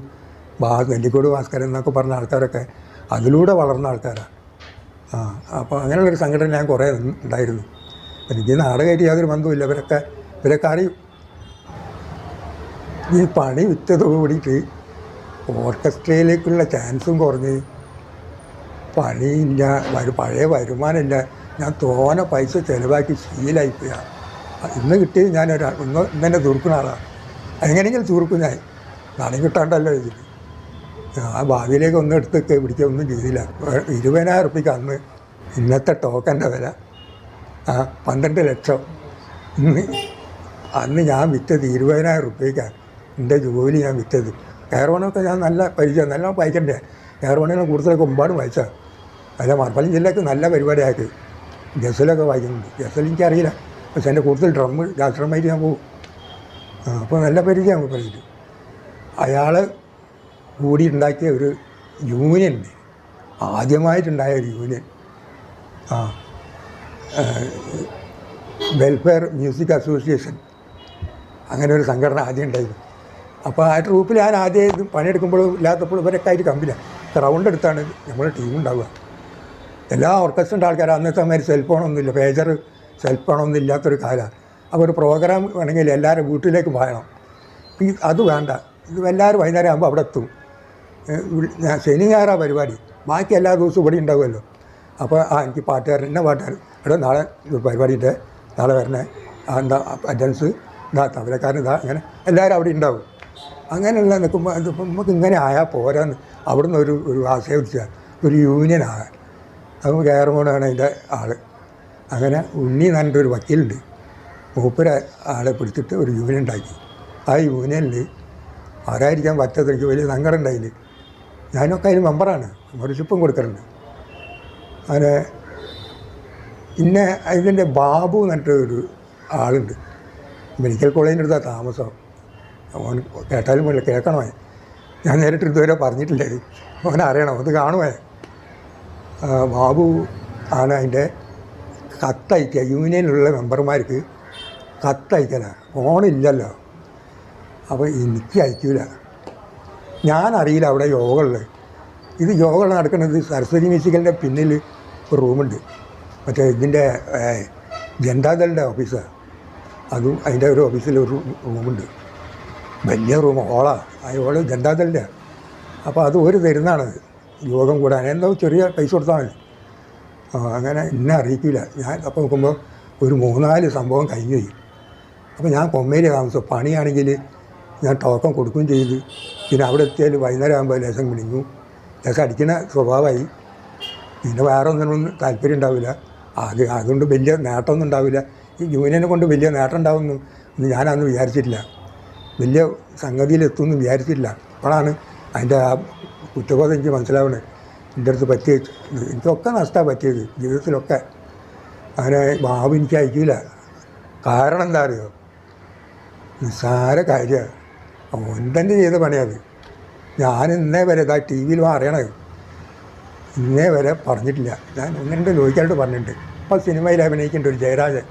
ബാ നെല്ലിക്കോട് ഭാസ്കരൻ എന്നൊക്കെ പറഞ്ഞ ആൾക്കാരൊക്കെ അതിലൂടെ വളർന്ന ആൾക്കാരാണ്. ആ അപ്പോൾ അങ്ങനെയുള്ളൊരു സംഘടന ഞാൻ കുറേ ഉണ്ടായിരുന്നു. എനിക്ക് നാടകമായിട്ട് യാതൊരു ബന്ധവുമില്ല ഇവരൊക്കെ ഇവരൊക്കെ അറിയും ഈ പണി വിറ്റതോടുകൂടിയിട്ട് ഓർക്കസ്ട്രയിലേക്കുള്ള ചാൻസും കുറഞ്ഞ് പണിയില്ല പഴയ വരുമാനമില്ല. ഞാൻ തോനെ പൈസ ചിലവാക്കി ശീലായിപ്പോയ ഇന്ന് കിട്ടിയത് ഞാൻ ഇന്ന് ഇന്ന് ഇന്നെ തീർക്കുന്ന ആളാണ് എങ്ങനെയെങ്കിലും തീർക്കും ഞാൻ. നാളെ കിട്ടാണ്ടല്ലോ ഇതിൽ ആ ഭാവിയിലേക്ക് ഒന്നും എടുത്തൊക്കെ പിടിക്കുക ഒന്നും ചെയ്തില്ല. ഇരുപതിനായിരം ഉറുപ്പിക്ക് അന്ന് ഇന്നത്തെ ടോക്കന്റെ വില ആ പന്ത്രണ്ട് ലക്ഷം. അന്ന് ഞാൻ വിറ്റത് ഇരുപതിനായിരം റുപ്യക്കാണ് എന്റെ ജോലി ഞാൻ വിറ്റത്. കയറോണൊക്കെ ഞാൻ നല്ല പരിചയം നല്ല വായിക്കണ്ടേ കയറോണിനെ കൂടുതലൊക്കെ ഒമ്പാടും വായിച്ചാൽ അല്ല മലപ്പുറം ജില്ലക്ക് നല്ല പരിപാടിയാക്കി ഗസലൊക്കെ വായിക്കുന്നുണ്ട്. ഗസൽ എനിക്കറിയില്ല. പക്ഷെ എന്റെ കൂടുതൽ ഡ്രം ഡ്രമ്മായിട്ട് ഞാൻ പോകും. അപ്പോൾ നല്ല പരിചയം പറഞ്ഞിട്ട് അയാൾ കൂടി ഉണ്ടാക്കിയ ഒരു യൂണിയൻ ആദ്യമായിട്ടുണ്ടായ ഒരു യൂണിയൻ ആ വെൽഫെയർ മ്യൂസിക് അസോസിയേഷൻ അങ്ങനെ ഒരു സംഘടന ആദ്യം ഉണ്ടായിരുന്നു. അപ്പോൾ ആ ട്രൂപ്പിൽ ഞാൻ ആദ്യം പണിയെടുക്കുമ്പോഴും ഇല്ലാത്തപ്പോഴും ഇവരൊക്കെ ആയിട്ട് കമ്പനിയാണ് റൗണ്ട് എടുത്താണ് നമ്മുടെ ടീം ഉണ്ടാവുക. എല്ലാ ഓർക്കസ്ട്രന്റെ ആൾക്കാരും അന്നത്തെ മാതിരി സെൽഫോണൊന്നുമില്ല പേജർ സെൽഫോണൊന്നും ഇല്ലാത്തൊരു കാലമാണ് അപ്പോൾ ഒരു പ്രോഗ്രാം വേണമെങ്കിൽ എല്ലാവരും വീട്ടിലേക്ക് പോകണം. അത് വേണ്ട. ഇത് എല്ലാവരും വൈകുന്നേരം ആകുമ്പോൾ അവിടെ എത്തും. ശനി ഞായറാ പരിപാടി. ബാക്കി എല്ലാ ദിവസവും ഇവിടെ ഉണ്ടാവുമല്ലോ. അപ്പോൾ ആ എനിക്ക് പാട്ടുകാരൻ എന്നെ പാട്ടുകാരൻ. എടോ നാളെ ഒരു പരിപാടിയുണ്ട്. നാളെ വരണേ. എന്താ അറ്റൻസ് ഇതാ തബലക്കാരൻ ഇതാ അങ്ങനെ എല്ലാവരും അവിടെ ഉണ്ടാവും. അങ്ങനെയുള്ള നിൽക്കുമ്പോൾ ഇതിപ്പോൾ നമുക്ക് ഇങ്ങനെ ആയാൽ പോരാന്ന്. അവിടെ നിന്ന് ഒരു ഒരു ആശയം വെച്ചാൽ ഒരു യൂണിയൻ ആകാൻ. അപ്പോൾ കയറുമ്പോഴാണ് അതിന്റെ ആൾ അങ്ങനെ ഉണ്ണി എന്ന് ഒരു വക്കീലുണ്ട്. മൂപ്പര ആളെ പിടിച്ചിട്ട് ഒരു യൂണിയൻ ഉണ്ടാക്കി. ആ യൂണിയനിൽ ആരായിരിക്കാൻ പറ്റാത്ത വലിയ സങ്കടം ഉണ്ടായില്ല ഞാനൊക്കെ അതിന് മെമ്പറാണ്. മെമ്പർഷിപ്പും കൊടുക്കുന്നുണ്ട് അങ്ങനെ പിന്നെ ഇതിന്റെ ബാബു എന്നിട്ട് ഒരു ആളുണ്ട്. മെഡിക്കൽ കോളേജിന്റെ അടുത്താണ് താമസം. അവൻ കേട്ടാലും പോലെ കേൾക്കണമേ ഞാൻ നേരിട്ട് ഇതുവരെ പറഞ്ഞിട്ടില്ല അവൻ അറിയണം അത് കാണുമേ ബാബു ആണ് അതിന്റെ കത്തയക്കുക യൂണിയനിലുള്ള മെമ്പർമാർക്ക് കത്തയക്കലാണ് ഫോണില്ലല്ലോ. അപ്പോൾ എനിക്ക് അയക്കൂല. ഞാൻ അറിയില്ല അവിടെ യോഗ ഉള്ളത് ഇത് യോഗ നടക്കുന്നത് സരസ്വതി മ്യൂസിക്കലിന്റെ പിന്നിൽ ഒരു റൂമുണ്ട്. മറ്റേ ഇതിന്റെ ജനതാദളിന്റെ ഓഫീസാണ് അതും അതിന്റെ ഒരു ഓഫീസിൽ ഒരു റൂമുണ്ട്. വലിയ റൂം ഹോളാണ് ആ ഹോൾ ജനതാദളിന്റെ അപ്പോൾ അത് ഒരു തരുന്നതാണ് യോഗം കൂടാൻ. എന്തോ ചെറിയ പൈസ കൊടുത്താൽ മതി. അങ്ങനെ എന്നെ അറിയിക്കില്ല ഞാൻ അപ്പോൾ നോക്കുമ്പോൾ ഒരു മൂന്നാൽ സംഭവം കഴിഞ്ഞു അപ്പോൾ ഞാൻ കൊമ്മേരി താമസം. പണിയാണെങ്കിൽ ഞാൻ ടോക്കൺ കൊടുക്കുകയും ചെയ്ത്. പിന്നെ അവിടെ എത്തിയാൽ വൈകുന്നേരം ആകുമ്പോൾ ലേശം വിളിങ്ങും ലേശം അടിക്കുന്ന സ്വഭാവമായി പിന്നെ വേറെ ഒന്നിനൊന്നും താല്പര്യം ഉണ്ടാവില്ല. അത് അതുകൊണ്ട് വലിയ നേട്ടമൊന്നും ഉണ്ടാവില്ല. ഈ ജൂനിയനെ കൊണ്ട് വലിയ നേട്ടം ഉണ്ടാവുമെന്ന് ഞാനന്ന് വിചാരിച്ചിട്ടില്ല. വലിയ സംഗതിയിലെത്തുമെന്ന് വിചാരിച്ചിട്ടില്ല. അപ്പോഴാണ് അതിന്റെ ആ കുറ്റബോധം എനിക്ക് മനസ്സിലാവണേ. എന്റെ അടുത്ത് പറ്റിയ എനിക്കൊക്കെ നഷ്ടമാണ് പറ്റിയത് ജീവിതത്തിലൊക്കെ. അങ്ങനെ ബാബു എനിക്ക് അയക്കില്ല കാരണം എന്താ അറിയോ? നിസ്സാര കാര്യമാണ്. തന്നെ ചെയ്ത പണിയത് ഞാൻ ഇന്നേ വരെ ഇതാ ടി വിയിൽ അറിയണത് ഇന്നേ വരെ പറഞ്ഞിട്ടില്ല. ഞാൻ ഒന്ന് രണ്ട് ചോദിക്കാനായിട്ട് പറഞ്ഞിട്ടുണ്ട്. ഇപ്പോൾ സിനിമയിൽ അഭിനയിക്കേണ്ട ഒരു ജയരാജൻ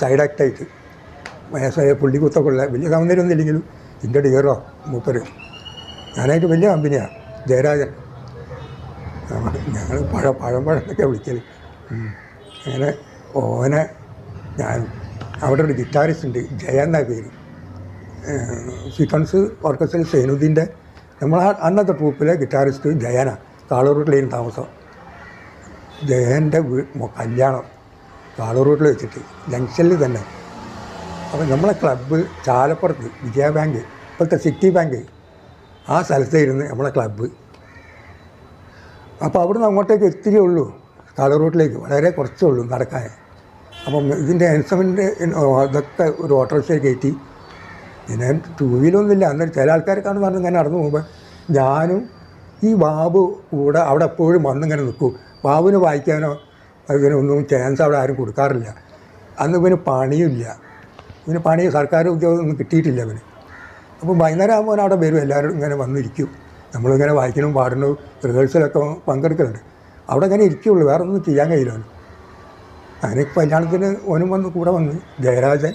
സൈഡ് ആക്ടായിട്ട് വയസ്സായ പുള്ളിക്കുത്തൊക്കെ വലിയ സൗന്ദര്യമൊന്നും ഇല്ലെങ്കിലും ഇതിന്റെ ഡിയറോ മൂപ്പര്. ഞാനായിട്ട് വലിയ കമ്പനിയാണ് ജയരാജൻ. ഞങ്ങൾ പഴ പഴം പഴം എന്നൊക്കെ വിളിക്കൽ അങ്ങനെ ഓനെ ഞാൻ അവിടെ ഒരു ഗിറ്റാറിസ്റ്റ് ഉണ്ട് ജയ എന്നാ പേര്. സീക്വൻസ് ഓർക്കസ്ട്രയിൽ സൈനുദ്ദീന്റെ നമ്മളെ അന്നത്തെ ട്രൂപ്പിലെ ഗിറ്റാറിസ്റ്റ് ജയന. താളൂർ കാളൂറൂട്ടിലായിരുന്നു താമസം. ജയന്റെ കല്യാണം താളൂർ കാളൂറൂട്ടിൽ വെച്ചിട്ട് ജംഗ്ഷനിൽ തന്നെ. അപ്പോൾ നമ്മളെ ക്ലബ്ബ് ചാലപ്പുറത്ത് വിജയ ബാങ്ക് ഇപ്പോഴത്തെ സിറ്റി ബാങ്ക് ആ സ്ഥലത്തായിരുന്നു നമ്മളെ ക്ലബ്ബ്. അപ്പോൾ അവിടുന്ന് അങ്ങോട്ടേക്ക് ഒത്തിരി ഉള്ളൂ താളൂർ റൂട്ടിലേക്ക് വളരെ കുറച്ചേ ഉള്ളൂ നടക്കാൻ. അപ്പം ഇതിന്റെ ഇൻസ്ട്രുമെന്റ് ഇതൊക്കെ ഒരു ഓട്ടോറിക്ഷയിൽ കയറ്റി പിന്നെ ടൂ വീലൊന്നുമില്ല അന്നേരം ചില ആൾക്കാർക്കാണ് പറഞ്ഞ് ഇങ്ങനെ നടന്നു പോകുമ്പോൾ ഞാനും ഈ ബാബു കൂടെ അവിടെ എപ്പോഴും വന്നിങ്ങനെ നിൽക്കും. ബാബുവിന് വായിക്കാനോ അതിനൊന്നും ചാൻസ് അവിടെ ആരും കൊടുക്കാറില്ല. അന്ന് ഇവന് പണിയില്ല ഇവന് പണി സർക്കാർ ഉദ്യോഗം ഒന്നും കിട്ടിയിട്ടില്ല അവന് അപ്പോൾ വൈകുന്നേരം ആകുമ്പോൾ അവിടെ വരും. എല്ലാവരും ഇങ്ങനെ വന്നിരിക്കും. നമ്മളിങ്ങനെ വായിക്കണം പാടണം റിഹേഴ്സലൊക്കെ പങ്കെടുക്കലുണ്ട്. അവിടെ ഇങ്ങനെ ഇരിക്കുള്ളൂ. വേറെ ഒന്നും ചെയ്യാൻ കഴിയില്ല അവന്. അങ്ങനെ കല്യാണത്തിന് ഓനും വന്ന് കൂടെ വന്ന് ജയരാജൻ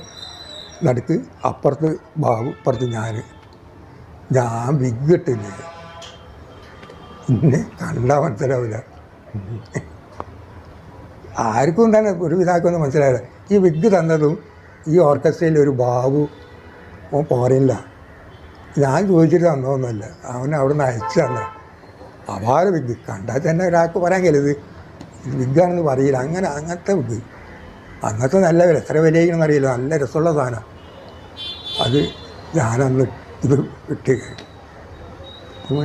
നടുക്ക് അപ്പുറത്ത് ബാബു അപ്പുറത്ത് ഞാൻ ഞാൻ വിഗ് പിന്നെ കണ്ടാൽ മനസ്സിലാവില്ല ആർക്കും തന്നെ ഒരു വിധാക്കൊന്നും മനസ്സിലായില്ല ഈ വിഗ് തന്നതും ഈ ഓർക്കസ്ട്രയിൽ ഒരു ബാബു പോരില്ല ഞാൻ ചോദിച്ചിട്ട് തന്നതൊന്നുമല്ല. അവൻ അവിടെ നിന്ന് അയച്ചു തന്ന. അപാര വിഗ്. കണ്ടാൽ തന്നെ ഒരാൾക്ക് പറയാൻ കഴിയത് ഇത് വിഗാണെന്ന് പറയില്ല. അങ്ങനെ അങ്ങനത്തെ വിഗ്. അന്നത്തെ നല്ല വില. എത്ര വിലയെന്ന് അറിയില്ല. നല്ല രസമുള്ള സാധനം. അത് ഞാനന്ന് ഇത് ഇട്ട്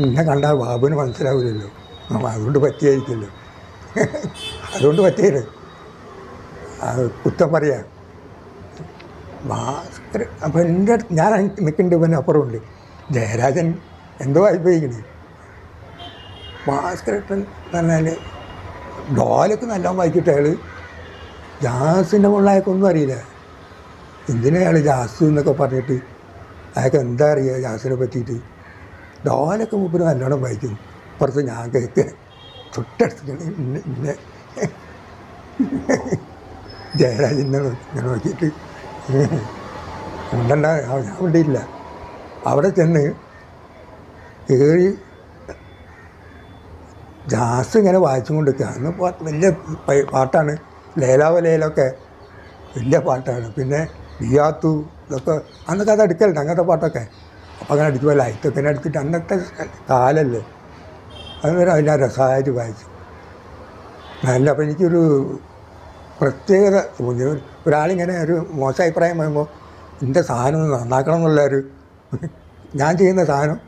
എന്നെ കണ്ടാൽ ബാബുവിന് മനസ്സിലാവില്ലല്ലോ. അതുകൊണ്ട് പറ്റിയായിരിക്കുമല്ലോ അതുകൊണ്ട് പറ്റിയത്. അത് കുറ്റം പറയാം. അപ്പം എന്റെ ഞാൻ നിൽക്കുന്നുണ്ട് ഇവന് അപ്പുറമുണ്ട്. ജയരാജൻ എന്തോ ആയിപ്പോയിക്കണേ ഭാസ്കരട്ടൻ പറഞ്ഞാൽ ഡോലൊക്കെ നല്ലോണം വായിച്ചിട്ട് അയാൾ ജാസിന്റെ മുകളിലായക്കൊന്നും അറിയില്ല. എന്തിനാ അയാൾ ജാസ് എന്നൊക്കെ പറഞ്ഞിട്ട്? അയാൾക്ക് എന്താ അറിയുക ജാസിനെ പറ്റിയിട്ട്? ഡോലൊക്കെ മുമ്പിൽ നല്ലോണം വായിക്കും. പുറത്ത് ഞാൻ കേൾക്ക് തൊട്ടടുത്തിട്ടുണ്ട് ജയരാജനെ ഇങ്ങനെ നോക്കിയിട്ട്. ഉണ്ടല്ല ഞാൻ ഉണ്ടില്ല അവിടെ ചെന്ന് കയറി ജാസ് ഇങ്ങനെ വായിച്ചും കൊണ്ടിരിക്കുക അന്ന് വലിയ പാട്ടാണ്. ലേലാവ ലേലൊക്കെ വലിയ പാട്ടാണ്. പിന്നെ ബിയാത്തു ഇതൊക്കെ അന്നൊക്കെ അത് എടുക്കലുണ്ട് അങ്ങനത്തെ പാട്ടൊക്കെ. അപ്പം അങ്ങനെ അടിക്കുമ്പോൾ ലൈറ്റൊക്കെ ഇങ്ങനെ അടിച്ചിട്ട് അന്നത്തെ കാലല്ലേ. അതുവരെ അതിന്റെ രസമായിട്ട് വായിച്ചു. നല്ല അപ്പം എനിക്കൊരു പ്രത്യേകത തോന്നി. ഒരു- ഒരാളിങ്ങനെ ഒരു മോശം അഭിപ്രായം പറയുമ്പോൾ എന്റെ സാധനം നന്നാക്കണം എന്നുള്ള ഒരു ഞാൻ ചെയ്യുന്ന സാധനം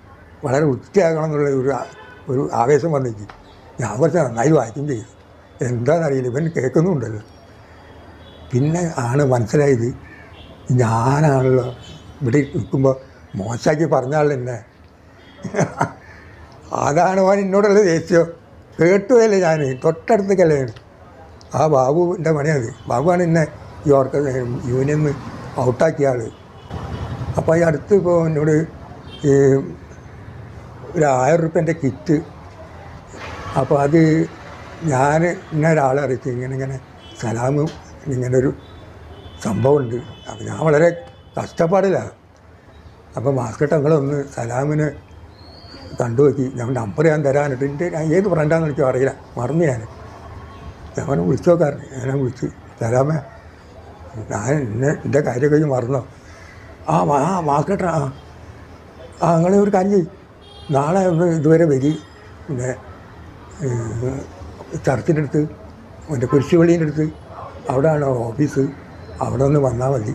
വളരെ വൃത്തിയാക്കണം എന്നുള്ള ഒരു ഒരു ആവേശം വന്നിട്ട് ഞാൻ കുറച്ച് നന്നായി വായിക്കും ചെയ്തു. എന്താണെന്നറിയില്ല ഇവൻ കേൾക്കുന്നുണ്ടല്ലോ. പിന്നെ ആണ് മനസ്സിലായത് ഞാനാണല്ലോ ഇവിടെ നിൽക്കുമ്പോൾ മോശമാക്കി പറഞ്ഞാൽ എന്നെ. അതാണ് അവൻ എന്നോടുള്ള ദേഷ്യം. കേട്ടുമല്ലേ ഞാൻ തൊട്ടടുത്തേക്കല്ലേ ആ ബാബുവിന്റെ പണിയത് ബാബുവാണ് എന്നെ ഈ ഓർക്ക നിന്ന് ഔട്ടാക്കിയ ആൾ അപ്പോൾ ഈ അടുത്ത് ഇപ്പോൾ എന്നോട് ഒരു ആയിരം റുപ്യന്റെ കിറ്റ്. അപ്പോൾ അത് ഞാൻ ഇന്ന ഒരാളെ അറിയിച്ചു ഇങ്ങനെ ഇങ്ങനെ സലാമ് ഇങ്ങനൊരു സംഭവമുണ്ട്. അപ്പം ഞാൻ വളരെ കഷ്ടപ്പാടിലാണ് അപ്പോൾ മാസ്കട്ട് ഞങ്ങളൊന്ന് സലാമിന് കണ്ടു നോക്കി. ഞാൻ നമ്പർ ഞാൻ തരാനിട്ട് എന്റെ ഞാൻ ഏത് ഫ്രണ്ടാന്ന് എനിക്കും അറിയില്ല. മറന്നു ഞാൻ ഞാൻ വിളിച്ചു നോക്കാറുണ്ട് ഞാൻ വിളിച്ച് സലാമേ. ഞാൻ എന്നെ എന്റെ കാര്യമൊക്കെ മറന്നോ. ആ ആ മാസ്കട്ട ആ. ആ നിങ്ങളെ ഒരു കാര്യം നാളെ ഒന്ന് ഇതുവരെ വരി. പിന്നെ ചർച്ചിന്റെ അടുത്ത് മറ്റേ കുരിശുപള്ളീന്റെ അടുത്ത് അവിടെയാണ് ഓഫീസ് അവിടെ ഒന്ന് വന്നാൽ മതി.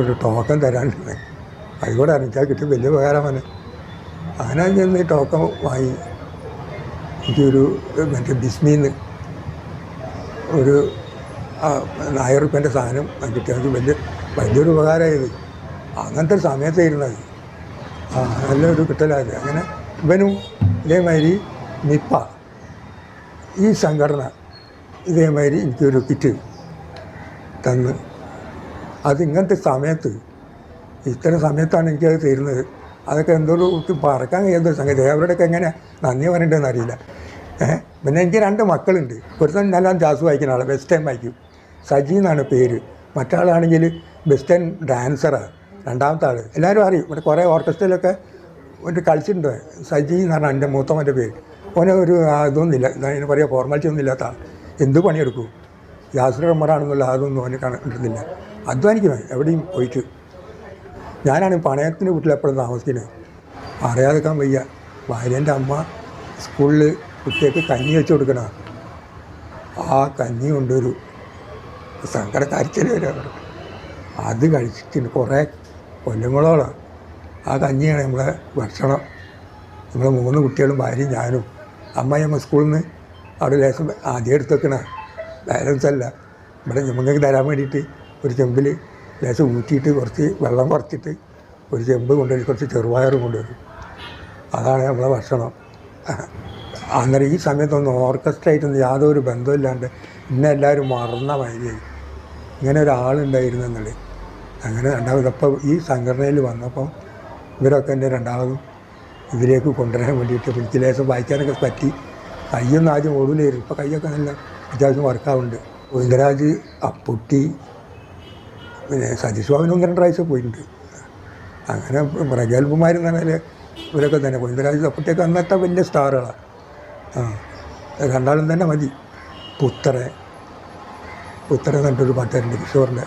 ഒരു ടോക്കൺ തരാനുണ്ട് അതുകൂടെ അറിയിച്ചാൽ കിട്ടും വലിയ ഉപകാരമാണ് അങ്ങനെ ചെന്ന് ടോക്കൺ വാങ്ങി. എനിക്കൊരു മറ്റേ ബിസ്മിന്ന് ഒരു ആയിരം റുപ്യന്റെ സാധനം കിട്ടിയ അത് വലിയ വലിയൊരു ഉപകാരമായത്. അങ്ങനത്തെ സമയത്തായിരുന്നത് ആ നല്ലൊരു കിട്ടലായത്. അങ്ങനെ ഇവനും ഇതേമാതിരി നിപ്പ ഈ സംഘടന ഇതേമാതിരി എനിക്കൊരു കിറ്റ് തന്ന്. അത് ഇങ്ങനത്തെ സമയത്ത് ഇത്തരം സമയത്താണ് എനിക്കത് തരുന്നത്. അതൊക്കെ എന്തോ ഒരു പറക്കാൻ ഒരു സംഗതി. അവരുടെയൊക്കെ എങ്ങനെ നന്ദി പറയേണ്ടതെന്ന് അറിയില്ല. പിന്നെ എനിക്ക് രണ്ട് മക്കളുണ്ട്. ഒരുത്തൻ നല്ല ജാസ് വായിക്കുന്ന ആളാണ് വെസ്റ്റേൺ വായിക്കും. സജി എന്നാണ് പേര്. മറ്റാളാണെങ്കിൽ വെസ്റ്റേൺ ഡാൻസറാണ് രണ്ടാമത്തെ ആൾ എല്ലാവരും അറിയും. ഇവിടെ കുറേ ഓർക്കസ്ട്രയിലൊക്കെ ഒരു കളിച്ചിട്ടുണ്ട്. സജി എന്ന് പറഞ്ഞാൽ എന്റെ മൂത്തമ്മന്റെ പേര്. ഓനെ ഒരു അതൊന്നുമില്ല അതിന് പറയുക ഫോർമാലിറ്റി ഒന്നും ഇല്ലാത്ത എന്ത് പണിയെടുക്കൂ? യാസർ കമ്മറാണെന്നുള്ള അതൊന്നും അവന് കണ്ടിരുന്നില്ല. അധ്വാനിക്കണം എവിടെയും പോയിട്ട്. ഞാനാണ് പണയത്തിന്റെ വീട്ടിൽ എപ്പോഴും താമസിക്കുന്നത് അറിയാതെക്കാൻ വയ്യ. ഭാര്യന്റെ അമ്മ സ്കൂളിൽ കുട്ടികൾക്ക് കഞ്ഞി വെച്ച് കൊടുക്കണം. ആ കഞ്ഞി കൊണ്ടൊരു സങ്കട കരച്ചിൽ വരും അത് കഴിച്ചിട്ടുണ്ട് കുറേ കൊല്ലങ്ങളോളം ആ കഞ്ഞിയാണ് നമ്മളെ ഭക്ഷണം. നമ്മളെ മൂന്ന് കുട്ടികളും ഭാര്യയും ഞാനും അമ്മയമ്മ സ്കൂളിൽ നിന്ന് അവിടെ ലേശം ആദ്യം എടുത്ത് വെക്കണ ബാലൻസ് അല്ല. ഇവിടെ നമുക്ക് തരാൻ വേണ്ടിയിട്ട് ഒരു ചെമ്പിൽ ലേശം ഊറ്റിയിട്ട് കുറച്ച് വെള്ളം കുറച്ചിട്ട് ഒരു ചെമ്പ് കൊണ്ടുവരും കുറച്ച് ചെറുപയറും കൊണ്ടുവരും. അതാണ് നമ്മളെ ഭക്ഷണം. അന്നേരം ഈ സമയത്തൊന്നും ഓർക്കസ്ട്ര യാതൊരു ബന്ധമില്ലാണ്ട് ഇന്നെ എല്ലാവരും മറന്ന മാതിരിയായി. ഇങ്ങനെ ഒരാളുണ്ടായിരുന്നെന്നുള്ളത് അങ്ങനെ രണ്ടാമത് അപ്പോൾ ഈ സംഘടനയിൽ വന്നപ്പം ഇവരൊക്കെ എന്റെ രണ്ടാമതും ഇതിലേക്ക് കൊണ്ടുവരാൻ വേണ്ടിയിട്ട് എനിക്ക് വായിക്കാനൊക്കെ പറ്റി. കയ്യൊന്നും ആദ്യം ഓടില്ലായിരുന്നു ഇപ്പോൾ കയ്യൊക്കെ നല്ല അത്യാവശ്യം വർക്കാവുണ്ട്. ഗോവിന്ദരാജ് അപ്പുട്ടി പിന്നെ സതീഷ് ഒന്ന് രണ്ട് പ്രാവശ്യം പോയിട്ടുണ്ട്. അങ്ങനെ പ്രഗത്ഭമാർ എന്ന് പറഞ്ഞാൽ ഇവരൊക്കെ തന്നെ. ഗോവിന്ദരാജ് അപ്പുട്ടിയൊക്കെ അന്നത്തെ വലിയ സ്റ്റാറുകളാണ് ആ കണ്ടാലും തന്നെ മതി. പുത്തറ. പുത്തറ എന്നിട്ടൊരു പാട്ടുകാരുണ്ട് കിഷോറിന്റെ.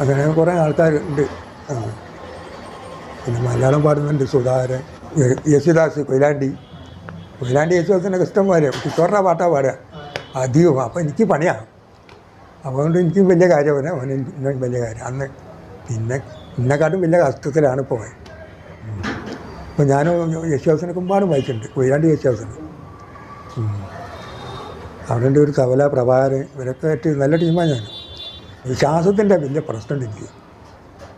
അങ്ങനെ കുറേ ആൾക്കാരുണ്ട് ആ പിന്നെ മലയാളം പാടുന്നുണ്ട് സുധാകരൻ. യേശുദാസ് കൊയിലാണ്ടി. കൊയിലാണ്ടി യേശുദാസിനൊക്കെ ഇഷ്ടം പോലെ കിഷോറിന്റെ പാട്ടാണ് പാടുക അധികവും അപ്പോൾ എനിക്ക് പണിയാണ് അതുകൊണ്ട് എനിക്ക് വലിയ കാര്യമാണ് അവന് ഇന്നും വലിയ കാര്യം. അന്ന് പിന്നെ ഇന്നെക്കാട്ടും വലിയ കഷ്ടത്തിലാണ് പോയത് അപ്പോൾ ഞാൻ യേശുദാസിനെ കുമ്പാടും വായിച്ചിട്ടുണ്ട്. കൊയിലാണ്ടി യേശുദാസിന്. അവിടെ ഉണ്ട് ഒരു കവല പ്രഭാകരൻ ഇവരൊക്കെ ആയിട്ട് നല്ല ടീമാണ് ഞാൻ. വിശ്വാസത്തിന്റെ വലിയ പ്രശ്നമുണ്ട് എനിക്ക്.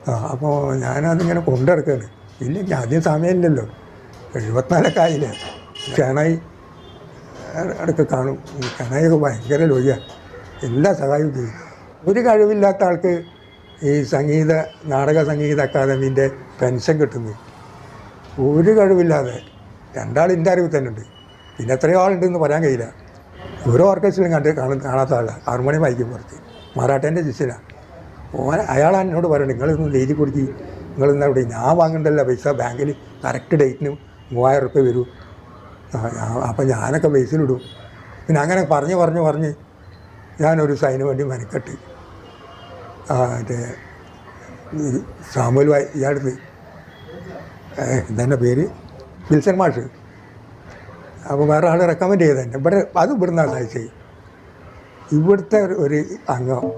ആ അപ്പോൾ ഞാനതിങ്ങനെ കൊണ്ടിറക്കുകയാണ് ഇല്ല എനിക്ക് ആദ്യം സമയമില്ലല്ലോ. എഴുപത്തിനാലൊക്കെ ആയില്ലേ? അടുക്ക കാണും. ഷെണായൊക്കെ ഭയങ്കര ലോയ്യ. എല്ലാ സഹായവും ചെയ്യും. ഒരു കഴിവില്ലാത്ത ആൾക്ക് ഈ സംഗീത നാടക സംഗീത അക്കാദമീന്റെ പെൻഷൻ കിട്ടുന്നു. ഒരു കഴിവില്ലാതെ രണ്ടാൾ എന്റെ അറിവിൽ തന്നെ ഉണ്ട്. പിന്നെ എത്രയോ ആളുണ്ടെന്ന് പറയാൻ കഴിയില്ല. ഓരോ ഓർക്കസ്ട്രയിലും കണ്ട് കാണുന്ന കാണാത്ത ആളാണ് ഹാർമോണിയം വായിക്കും പുറത്ത്. മറാഠേന്റെ ശിഷ്യനാണ് ഓൻ അയാളാണ് എന്നോട് പറയുന്നത് നിങ്ങളിന്ന് എഴുതി കൊടുക്കി. നിങ്ങളിന്ന് അവിടെ ഞാൻ വാങ്ങണ്ടല്ല പൈസ. ബാങ്കിൽ കറക്റ്റ് ഡേറ്റിന് മൂവായിരം റുപ്യ വരൂ. അപ്പം ഞാനൊക്കെ ബേസിലിടും പിന്നെ അങ്ങനെ പറഞ്ഞ് പറഞ്ഞ് പറഞ്ഞ് ഞാനൊരു സൈന് വേണ്ടി മെനക്കെട്ട്. മറ്റേ സാമുൽ വായി ഇയാളടുത്ത് ഇതെന്റെ പേര്? വിൽസൺ മാഷ്. അപ്പോൾ വേറെ ആൾ റെക്കമെൻഡ് ചെയ്തതന്നെ ഇവിടെ അത് ഇവിടുന്നാണ് സഹായിച്ചത് ഇവിടുത്തെ ഒരു- അംഗം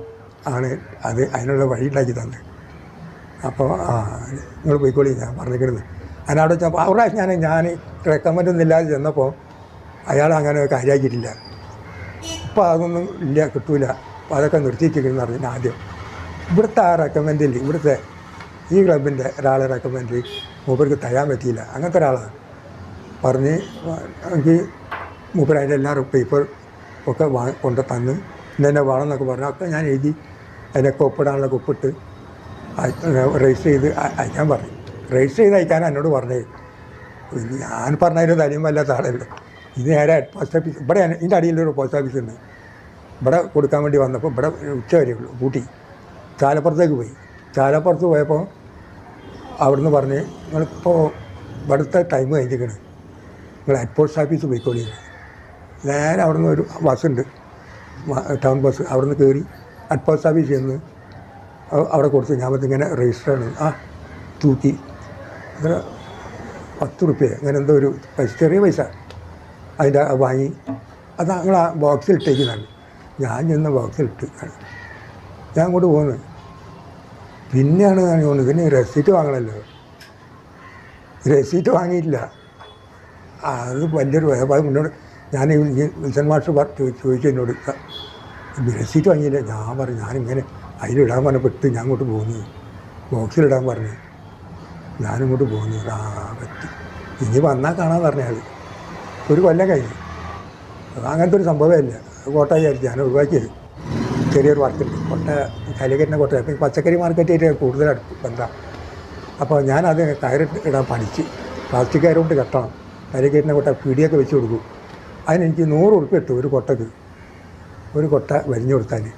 ആണ് അത് അതിനുള്ള വഴി ഉണ്ടാക്കി തന്നത്. അപ്പോൾ ആ നിങ്ങൾ പോയിക്കോളി ഞാൻ പറഞ്ഞിരിക്കുന്നത്. അതിനവിടെ വെച്ചപ്പോൾ അവിടെ ഞാൻ ഞാൻ റെക്കമെൻഡ് ഒന്നും ഇല്ലാതെ ചെന്നപ്പോൾ അയാൾ അങ്ങനെ കാര്യമാക്കിയിട്ടില്ല. ഇപ്പോൾ അതൊന്നും ഇല്ല കിട്ടൂല. അപ്പോൾ അതൊക്കെ നിർത്തിയിട്ടിരിക്കുന്നു പറഞ്ഞു ആദ്യം. ഇവിടുത്തെ ആ റെക്കമെൻഡിൽ ഇവിടുത്തെ ഈ ക്ലബിന്റെ ഒരാളെ റെക്കമെൻഡ് മൂപ്പർക്ക് തരാൻ പറ്റിയില്ല. അങ്ങനത്തെ ഒരാളാണ് പറഞ്ഞ് എനിക്ക് മൂപ്പർ അതിന്റെ എല്ലാ പേപ്പർ ഒക്കെ വാ കൊണ്ട് തന്ന് ഇന്നെ വേണം എന്നൊക്കെ പറഞ്ഞു. ഒക്കെ ഞാൻ എഴുതി അതിനൊക്കെ ഒപ്പിടാനുള്ള ഒപ്പിട്ട് രജിസ്റ്റർ ചെയ്ത് അയക്കാൻ പറഞ്ഞു. രജിസ്റ്റർ ചെയ്ത് അയക്കാൻ എന്നോട് പറഞ്ഞത് ഞാൻ പറഞ്ഞതിന് തനിയും വല്ലാത്ത ആളല്ലേ ഇത് നേരെ പോസ്റ്റ് ഓഫീസ് ഇവിടെ ഇതിന്റെ അടിയിലൊരു പോസ്റ്റ് ഓഫീസ് ഉണ്ട്. ഇവിടെ കൊടുക്കാൻ വേണ്ടി വന്നപ്പോൾ ഇവിടെ ഉച്ച വരെ ഉള്ളൂ കൂട്ടി ചാലപ്പുറത്തേക്ക് പോയി. ചാലപ്പുറത്ത് പോയപ്പോൾ അവിടുന്ന് പറഞ്ഞ് നിങ്ങളിപ്പോൾ ഇവിടുത്തെ ടൈം കഴിഞ്ഞിരിക്കണ്. നിങ്ങൾ ഹെഡ് പോസ്റ്റ് ഓഫീസ് പോയിക്കോളി. നേരെ അവിടുന്ന് ഒരു ബസ്സുണ്ട് ടൗൺ ബസ് അവിടുന്ന് കയറി ഹെഡ് പോസ്റ്റ് ഓഫീസിൽ ചെന്ന് അവിടെ കൊടുത്തു. ഞാൻ ഇങ്ങനെ രജിസ്റ്റർ ആണ്. ആ തൂക്കി. അങ്ങനെ പത്ത് റുപ്യ അങ്ങനെ എന്തോ ഒരു പൈസ ചെറിയ പൈസ അതിന്റെ വാങ്ങി. അത് ഞങ്ങൾ ആ ബോക്സിൽ ഇട്ടേക്കുന്നതാണ്. ഞാൻ ചെന്ന ബോക്സിൽ ഇട്ട് ഞാൻ അങ്ങോട്ട് പോകുന്നത് പിന്നെയാണ് ഞാൻ തോന്നുന്നത് പിന്നെ റെസീറ്റ് വാങ്ങണമല്ലോ റെസീറ്റ് വാങ്ങിയിട്ടില്ല അത് വലിയൊരു വ്യാപാരം മുന്നോട്ട് ഞാൻ വിൽസൺ ചോ- ചോദിച്ചു എന്നോട് റെസീറ്റ് വാങ്ങിയില്ല. ഞാൻ പറഞ്ഞു ഞാനിങ്ങനെ അതിലിടാൻ പറഞ്ഞപ്പോൾ ഇട്ട് ഞാൻ അങ്ങോട്ട് പോകുന്നത് ബോക്സിലിടാൻ പറഞ്ഞു. ഞാനിങ്ങോട്ട് പോകുന്നു. ആ പറ്റി. ഇനി വന്നാൽ കാണാൻ പറഞ്ഞയാൾ ഒരു കൊല്ലം കഴിഞ്ഞു. അങ്ങനത്തെ ഒരു സംഭവമല്ല കോട്ട വിചാരിച്ചു ഞാൻ ഒഴിവാക്കിയത്. ചെറിയൊരു വർക്കുണ്ട്. കൊട്ട കലികറ്റിനെ കൊട്ട. അപ്പം പച്ചക്കറി മാർക്കറ്റായിട്ട് കൂടുതൽ അടുത്ത് ബന്ധം. അപ്പോൾ ഞാനത് കയറിട്ട് ഇടാൻ പഠിച്ച് പ്ലാസ്റ്റിക് കയറുകൊണ്ട് കെട്ടണം. കലികറ്റിനെ കൊട്ട പിടിയൊക്കെ വെച്ച് കൊടുക്കും. അതിനെനിക്ക് നൂറ് ഉറുപ്പ് ഇട്ടു ഒരു കൊട്ടക്ക്. ഒരു കൊട്ട വരിഞ്ഞു കൊടുത്താൽ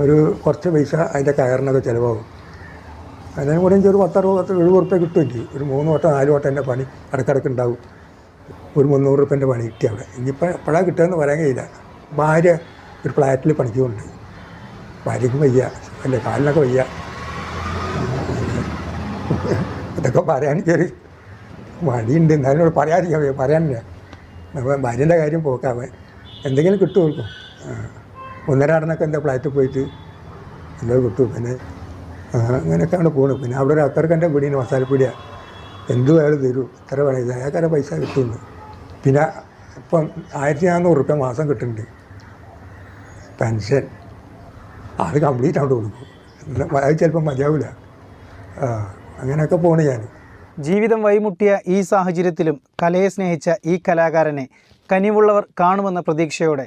ഒരു കുറച്ച് പൈസ അതിന്റെ കയറിനൊക്കെ ചിലവാകും. അതിനും കൂടെ എനിക്ക് ഒരു പത്തറുപത് പത്ത് എഴുപത് ഉറുപ്പ്യ കിട്ടും എനിക്ക് ഒരു മൂന്ന് വട്ടം നാല് വട്ടം എന്റെ പണി ഇടക്കിടക്ക് ഉണ്ടാവും ഒരു മുന്നൂറ് റുപ്യന്റെ പണി കിട്ടി അവിടെ. ഇനിയിപ്പോൾ എപ്പോഴാണ് കിട്ടുകയെന്ന് പറയാൻ കഴിയില്ല. ഭാര്യ ഒരു ഫ്ലാറ്റിൽ പണിക്കുന്നുണ്ട്. ഭാര്യയ്ക്കും വയ്യ അല്ലേ കാലിനൊക്കെ വയ്യ. ഇതൊക്കെ പറയാൻ കയറി മടിയുണ്ട്. എന്നാലും ഇവിടെ പറയാതിരിക്കാൻ വയ്യ. പറയാനില്ല. അപ്പോൾ ഭാര്യന്റെ കാര്യം പോക്കാവൻ എന്തെങ്കിലും കിട്ടുമോ? ഒന്നര ഒന്നരാടനൊക്കെ എന്റെ ഫ്ലാറ്റിൽ പോയിട്ട്? എന്തോ കിട്ടും. പിന്നെ അങ്ങനെയൊക്കെയാണ് പോകുന്നത് പിന്നെ അവിടെ ഒരു അക്കറക്കന്റെ പീടിയാണ് മസാലപ്പിടിയാണ് എന്ത് അയാൾ തരൂ. ഇത്ര വേണം അയാൾക്കാരെ പൈസ കിട്ടുന്നു പിന്നെ ഇപ്പം ആയിരത്തി നാനൂറ് റുപ്യ മാസം കിട്ടുന്നുണ്ട്. പെൻഷൻ. അത് കംപ്ലീറ്റ് അവിടെ കൊടുക്കും. അത് ചിലപ്പോൾ മതിയാവില്ല അങ്ങനെയൊക്കെ പോണ് ഞാൻ. ജീവിതം വൈമുട്ടിയ ഈ സാഹചര്യത്തിലും കലയെ സ്നേഹിച്ച ഈ കലാകാരനെ കനിവുള്ളവർ കാണുമെന്ന പ്രതീക്ഷയോടെ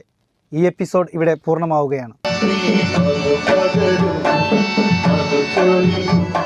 ഈ എപ്പിസോഡ് ഇവിടെ പൂർണമാവുകയാണ്. Thank you.